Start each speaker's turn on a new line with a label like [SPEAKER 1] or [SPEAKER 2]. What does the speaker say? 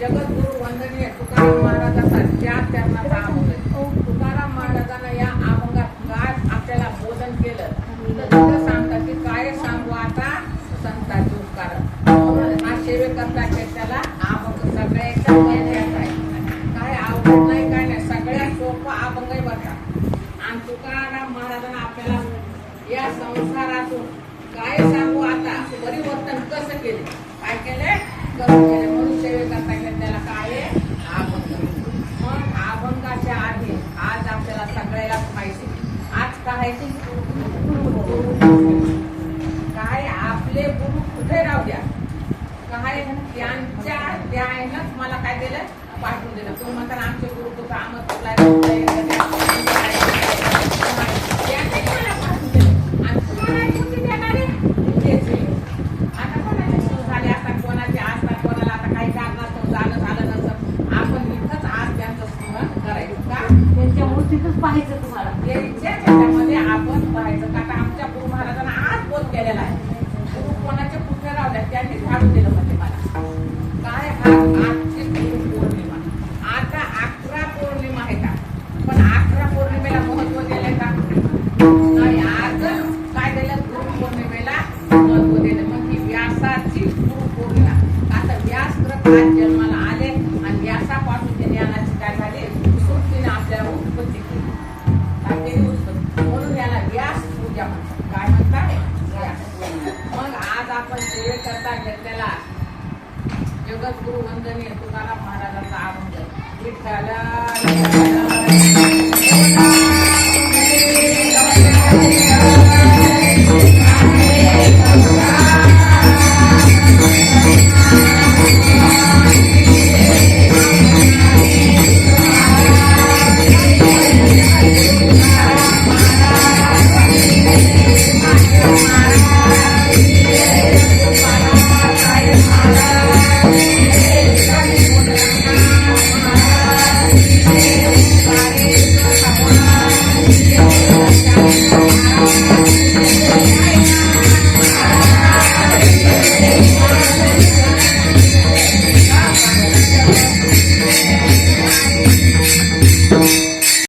[SPEAKER 1] जगद्गुरु वंदनीय तुकाराम महाराजांचा ज्या चरणाचा अभंग आहे. तुकाराम महाराजांना या अभंगात काय आपल्याला बोधन केलं. तर तिथं सांगतात की काय सांगू आता? संतांचे उपकार. म्हणून हा सेवेकरता त्याला अभंग सगळ्याच्या आहे. काय अवघड नाही काय नाही. सगळ्यात सोपं अभंग बघा आणि तुकाराम महाराजांना आपल्याला या संसारातून काय सांगू आता? परिवर्तन कसं केले? काय केले कसं केले म्हणून सेवेकरता त्याला काय आहे? अभंग मग अभंगाच्या आधी आज आपल्याला सगळ्याला माहिती काय आपले गुरु कुठे राहू द्या? काय त्यांच्या त्यानंच मला काय दिलं पाठवून दिलं. तुम्ही म्हणता ना, आमचे गुरु कुठं आमच तुला त्यांनी म्हणजे मला. काय हा? पौर्णिमा. आता अकरा पौर्णिमा आहे का? पण अकरा पौर्णिमेला महत्त्व दिलंय का? नाही काय दिलं? गुरु पौर्णिमेला महत्त्व दिलं मग ही व्यासाची गुरु पौर्णिमा. आता व्यास ग्रह आज जन्माला आले आणि व्यासापासून ते ज्ञानाची काय झाले? सृष्टीने आपल्याला उत्पत्ती केली. काय केली म्हणून याला व्यास पूजा म्हणतात. काय म्हणतात? आपण सेवे करता घेतलेला. जगद्गुरु वंदनीय तुकाराम महाराजांचा